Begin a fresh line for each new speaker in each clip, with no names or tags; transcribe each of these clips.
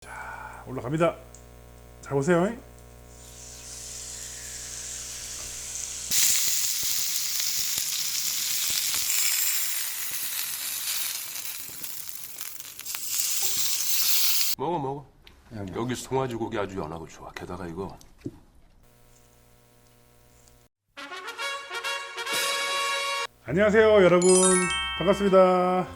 자, 올라갑니다. 잘 보세요.
먹어 먹어. 여기 송아지 고기 아주 연하고 좋아. 게다가 이거
안녕하세요, 여러분. 반갑습니다.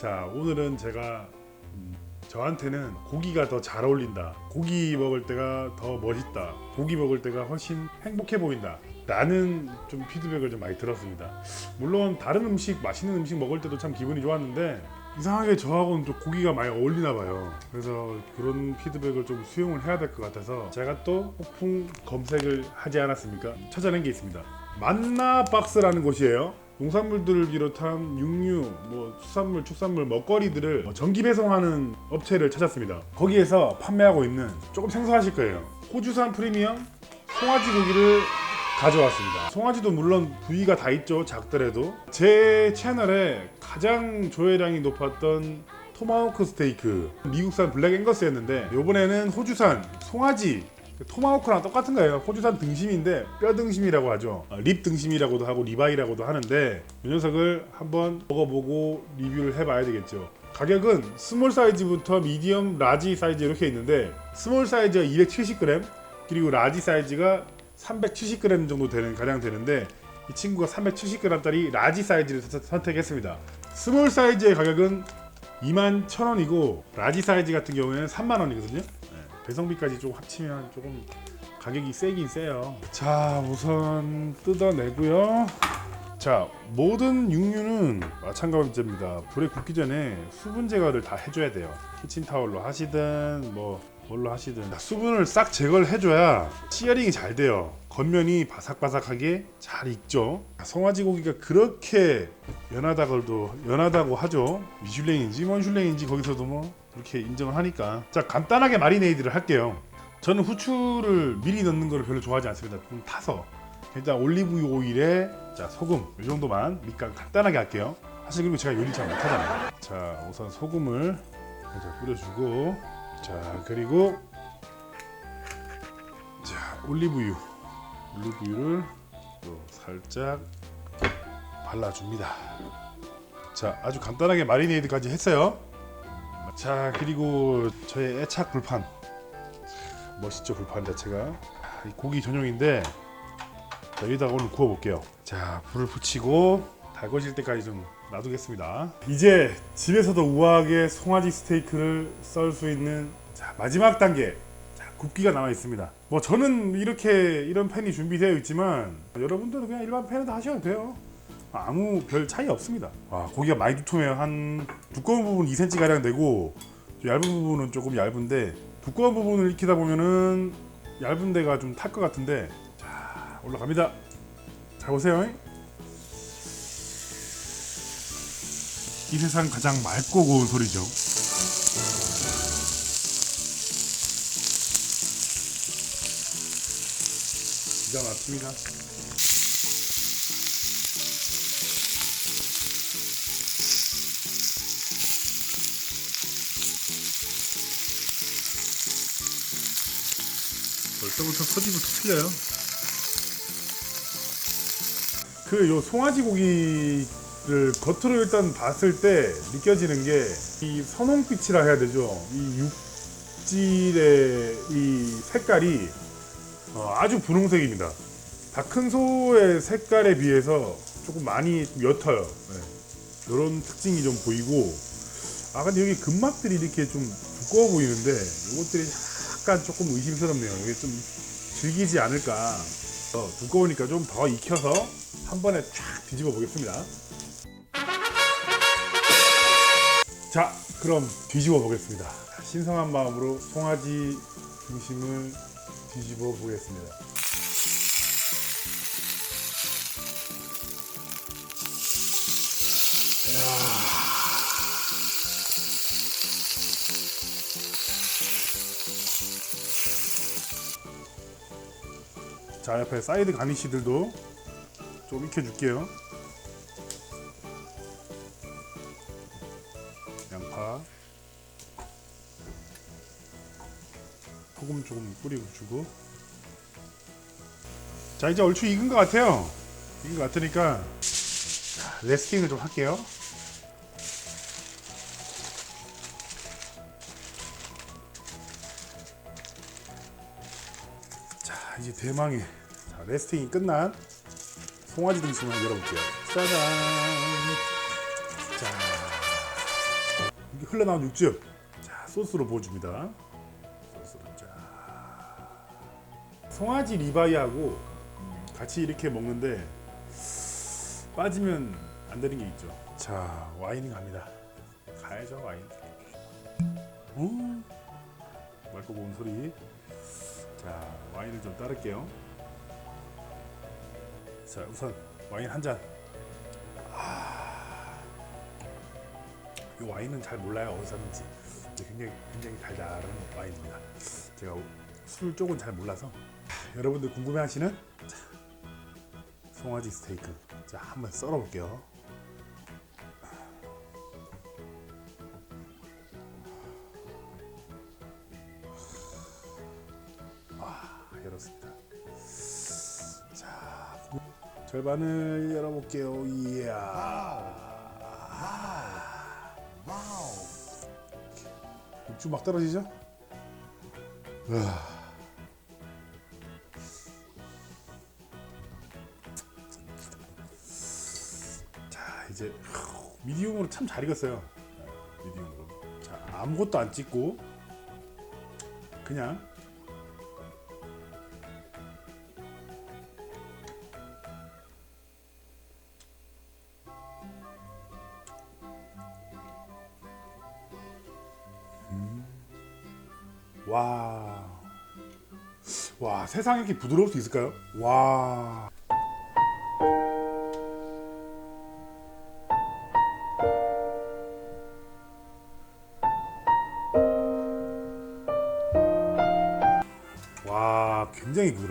자, 오늘은 제가 음, 저한테는 고기가 더 잘 어울린다. 고기 먹을 때가 더 멋있다. 고기 먹을 때가 훨씬 행복해 보인다. 라는 좀 피드백을 좀 많이 들었습니다. 물론 다른 음식, 맛있는 음식 먹을 때도 참 기분이 좋았는데 이상하게 저하고는 좀 고기가 많이 어울리나 봐요. 그래서 그런 피드백을 좀 수용을 해야 될 것 같아서 제가 또 폭풍 검색을 하지 않았습니까? 찾아낸 게 있습니다. 만나 박스라는 곳이에요. 농산물들을 비롯한 육류, 뭐 수산물, 축산물, 먹거리들을 뭐 정기 배송하는 업체를 찾았습니다. 거기에서 판매하고 있는 조금 생소하실 거예요. 호주산 프리미엄 송아지 고기를 가져왔습니다. 송아지도 물론 부위가 다 있죠. 작더라도 제 채널에 가장 조회량이 높았던 토마호크 스테이크 미국산 블랙 앵거스였는데 이번에는 호주산 송아지 토마호크랑 똑같은 거예요. 호주산 등심인데 뼈 등심이라고 하죠. 어, 립 등심이라고도 하고 리바이라고도 하는데 이 녀석을 한번 먹어보고 리뷰를 해봐야 되겠죠. 가격은 스몰 사이즈부터 미디엄, 라지 사이즈 이렇게 있는데 스몰 사이즈가 270g 그리고 라지 사이즈가 370g 정도 되는 가량 되는데 이 친구가 370g짜리 라지 사이즈를 선- 선택했습니다. 스몰 사이즈의 가격은 2만 1,000원이고 라지 사이즈 같은 경우에는 3만 원이거든요. 배송비까지 좀 합치면 조금 가격이 세긴 세요. 자, 우선 뜯어내고요. 자, 모든 육류는 마찬가지입니다. 불에 굽기 전에 수분 제거를 다 해줘야 돼요. 키친타올로 하시든 뭐 뭘로 하시든 자, 수분을 싹 제거를 해줘야 시어링이 잘 돼요. 겉면이 바삭바삭하게 잘 익죠. 송아지 고기가 그렇게 연하다고도 연하다고 하죠. 미슐랭인지 먼슐랭인지 거기서도 뭐 그렇게 인정을 하니까 자 간단하게 마리네이드를 할게요. 저는 후추를 미리 넣는 걸 별로 좋아하지 않습니다. 좀 타서 일단 올리브 오일에 자 소금 이 정도만 밑간 간단하게 할게요. 사실 그리고 제가 요리 잘 못하잖아요. 자 우선 소금을 살짝 뿌려주고 자 그리고 자 올리브유 올리브유를 또 살짝 발라줍니다. 자 아주 간단하게 마리네이드까지 했어요. 자 그리고 저의 애착 불판 멋있죠 불판 자체가 이 고기 전용인데 자, 여기다가 오늘 구워 볼게요. 자, 불을 붙이고 달궈질 때까지 좀 놔두겠습니다. 이제 집에서도 우아하게 송아지 스테이크를 썰 수 있는 자, 마지막 단계. 자, 굽기가 남아 있습니다. 뭐 저는 이렇게 이런 팬이 준비되어 있지만 여러분들은 그냥 일반 팬에다 하셔도 돼요. 아무 별 차이 없습니다. 와, 고기가 많이 두툼해요. 한 두꺼운 부분 2cm 가량 되고 좀 얇은 부분은 조금 얇은데 두꺼운 부분을 익히다 보면은 얇은 데가 좀 탈 것 같은데 자 올라갑니다. 잘 보세요. 이 세상 가장 맑고 고운 소리죠. 기가 막힙니다. 벌써부터 소리부터 틀려요. 그 요 송아지 고기 를 겉으로 일단 봤을 때 느껴지는 게 이 선홍빛이라 해야 되죠. 이 육질의 이 색깔이 어, 아주 분홍색입니다. 다큰 소의 색깔에 비해서 조금 많이 좀 옅어요. 이런 특징이 좀 보이고 아 근데 여기 근막들이 이렇게 좀 두꺼워 보이는데 이것들이 약간 조금 의심스럽네요. 이게 좀 질기지 않을까. 어, 두꺼우니까 좀 더 익혀서 한 번에 쫙 뒤집어 보겠습니다. 자, 그럼 뒤집어 보겠습니다. 신성한 마음으로 송아지 중심을 뒤집어 보겠습니다. 자, 옆에 사이드 가니쉬들도 좀 익혀줄게요. 조금 뿌리고 주고. 자 이제 얼추 익은 것 같아요. 익은 것 같으니까 자, 레스팅을 좀 할게요. 자 이제 대망의 자, 레스팅이 끝난 송아지 등심을 열어볼게요. 짜잔! 자 이게 흘러나온 육즙. 자 소스로 부어줍니다 송아지 리바이하고 음, 같이 이렇게 먹는데 빠지면 안 되는 게 있죠. 자 와인이 갑니다. 가야죠 와인. 음 맑고 고운 소리. 자 와인을 좀 따를게요. 자 우선 와인 한잔. 이 와인은 잘 몰라요 어디서 근데 굉장히 굉장히 달달한 와인입니다. 제가 술 쪽은 잘 몰라서. 하, 여러분들 궁금해하시는 자, 송아지 스테이크 자 한번 썰어볼게요. 아 열었습니다. 자 절반을 열어볼게요. 이야. 육주 막 떨어지죠? 으아. 이제 미디움으로 참 잘 익었어요. 네, 미디움으로. 자 아무것도 안 찍고 그냥 와. 와, 세상에 이렇게 부드러울 수 있을까요? 와. 와,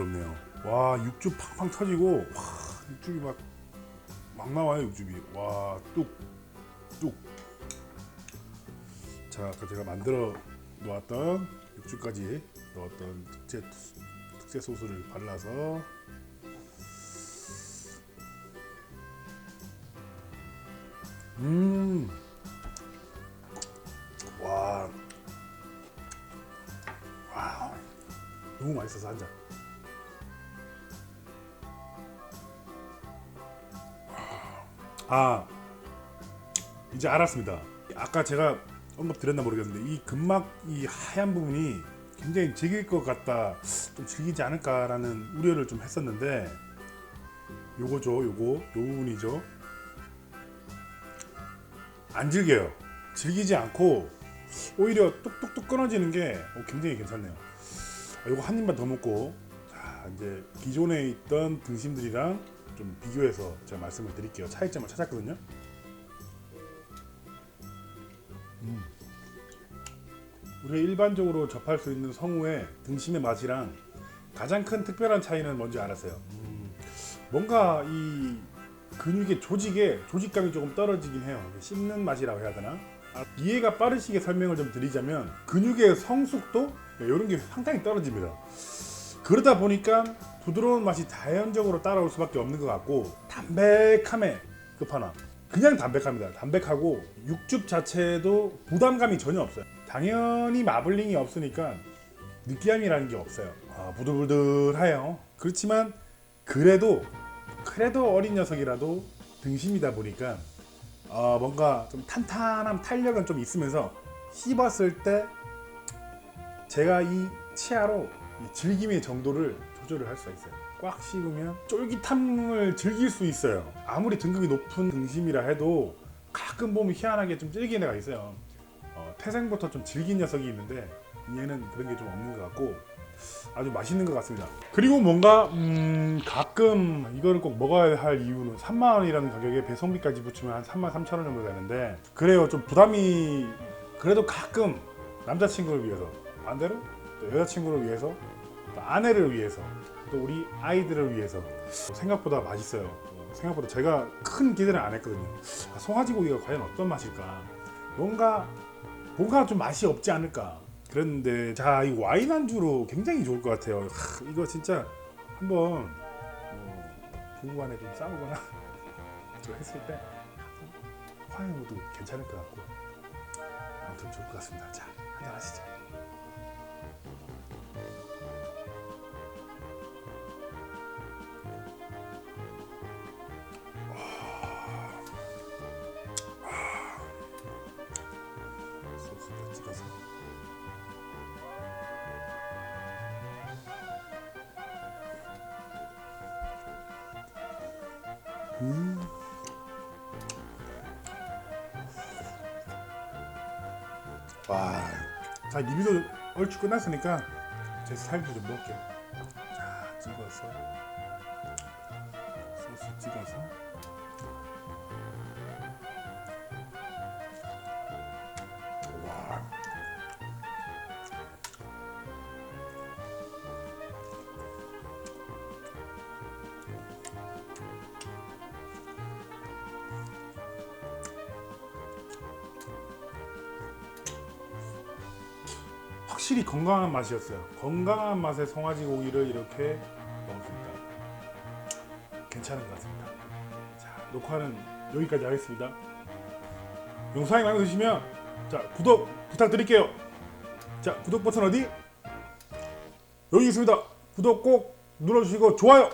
부드럽네요. 와, 육즙 팡팡 터지고, 와, 육즙이 막, 막 나와요, 육즙이. 와, 뚝, 뚝. 자, 아까 제가 만들어 놓았던 육즙까지 넣었던 특제 특제 소스를 발라서 음. 와. 와. 너무 맛있어서 한 잔. 아. 이제 알았습니다. 아까 제가 언급 드렸나 모르겠는데 이 근막 이 하얀 부분이 굉장히 질길 것 같다 좀 질기지 않을까라는 우려를 좀 했었는데 요거죠 요거 요 부분이죠 안 질겨요 질기지 않고 오히려 뚝뚝뚝 끊어지는 게 어, 굉장히 괜찮네요 아, 요거 한 입만 더 먹고 자 이제 기존에 있던 등심들이랑 좀 비교해서 제가 말씀을 드릴게요 차이점을 찾았거든요 우리가 일반적으로 접할 수 있는 성우의 등심의 맛이랑 가장 큰 특별한 차이는 뭔지 알았어요. 음, 뭔가 이 근육의 조직에 조직감이 조금 떨어지긴 해요. 씹는 맛이라고 해야 되나? 아, 이해가 빠르시게 설명을 좀 드리자면 근육의 성숙도 이런 게 상당히 떨어집니다. 그러다 보니까 부드러운 맛이 자연적으로 따라올 수밖에 없는 것 같고 담백함에 끝판왕. 그냥 담백합니다. 담백하고 육즙 자체도 부담감이 전혀 없어요. 당연히 마블링이 없으니까 느끼함이라는 게 없어요. 아, 부들부들해요. 그렇지만 그래도 그래도 어린 녀석이라도 등심이다 보니까 어, 뭔가 좀 탄탄한 탄력은 좀 있으면서 씹었을 때 제가 이 치아로 이 즐김의 정도를 조절을 할 수가 있어요. 꽉 씹으면 쫄깃함을 즐길 수 있어요. 아무리 등급이 높은 등심이라 해도 가끔 보면 희한하게 좀 질긴 애가 있어요. 어, 태생부터 좀 질긴 녀석이 있는데 얘는 그런 게 좀 없는 것 같고 아주 맛있는 것 같습니다. 그리고 뭔가 음, 가끔 이거를 꼭 먹어야 할 이유는 3만 원이라는 가격에 배송비까지 붙이면 한 3만 3천 원 정도 되는데 그래요 좀 부담이 그래도 가끔 남자친구를 위해서 반대로 또 여자친구를 위해서 또 아내를 위해서 또 우리 아이들을 위해서 생각보다 맛있어요. 어, 생각보다 제가 큰 기대는 안 했거든요. 아, 송아지 고기가 과연 어떤 맛일까? 뭔가 뭔가 좀 맛이 없지 않을까? 그랬는데 자 이 와인 안주로 굉장히 좋을 것 같아요. 하, 이거 진짜 한번 뭐 부부간에 좀 싸우거나 좀 했을 때 화해모도 괜찮을 것 같고 아무튼 좋을 것 같습니다. 자 와, 자 리뷰도 얼추 끝났으니까 제 스타일도 좀 먹을게요. 자, 찍어서 확실히 건강한 맛이었어요. 건강한 맛의 송아지 고기를 이렇게 먹었습니다. 괜찮은 것 같습니다. 자, 녹화는 여기까지 하겠습니다. 영상이 마음에 드시면 자 구독 부탁드릴게요. 자 구독 버튼 어디? 여기 있습니다. 구독 꼭 눌러주시고 좋아요.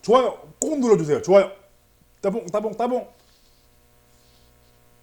좋아요 꼭 눌러주세요. 좋아요. 따봉 따봉 따봉.